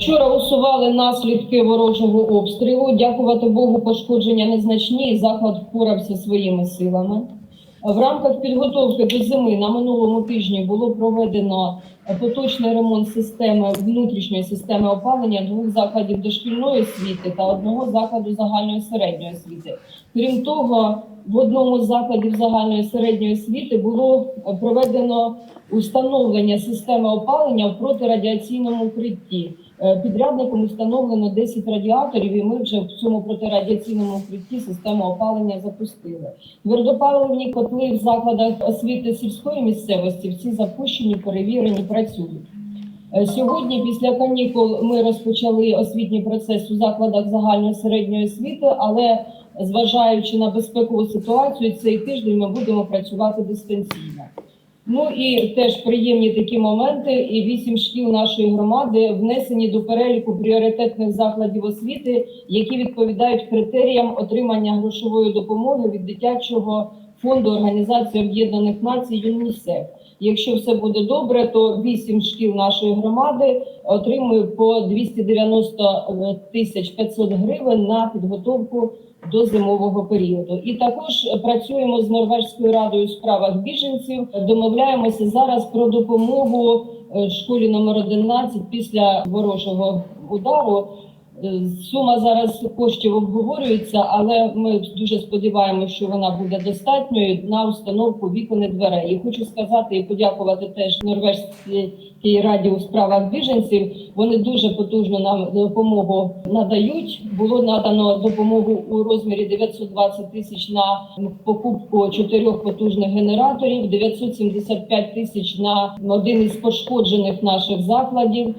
Вчора усували наслідки ворожого обстрілу. Дякувати Богу, пошкодження незначні. Заклад впорався своїми силами. В рамках підготовки до зими на минулому тижні було проведено поточний ремонт системи внутрішньої системи опалення двох закладів дошкільної освіти та одного закладу загальної середньої освіти. Крім того, в одному з закладів загальної середньої освіти було проведено установлення системи опалення в протирадіаційному укритті. Е, Підрядником встановлено 10 радіаторів, і ми вже в цьому протирадіаційному укритті систему опалення запустили. Твердопаливні котли в закладах освіти сільської місцевості всі запущені, перевірені, працюють. Е, Сьогодні, після канікул, ми розпочали освітній процес у закладах загальної середньої освіти, але зважаючи на безпекову ситуацію, цей тиждень ми будемо працювати дистанційно. Ну і теж приємні такі моменти. І вісім шкіл нашої громади внесені до переліку пріоритетних закладів освіти, які відповідають критеріям отримання грошової допомоги від дитячого фонду Організації Об'єднаних Націй ЮНІСЕФ. Якщо все буде добре, то вісім шкіл нашої громади отримують по 290 тисяч 500 гривень на підготовку до зимового періоду. І також працюємо з Норвезькою радою у справах біженців. Домовляємося зараз про допомогу е, школі номер 11 після ворожого удару. Е, Сума зараз коштів обговорюється, але ми дуже сподіваємося, що вона буде достатньою на установку вікон і дверей. І хочу сказати і подякувати теж Норвезькій раді у справах біженців. Вони дуже потужно нам допомогу надають. Було надано допомогу у розмірі 920 тисяч на покупку чотирьох потужних генераторів, 975 тисяч на один із пошкоджених наших закладів.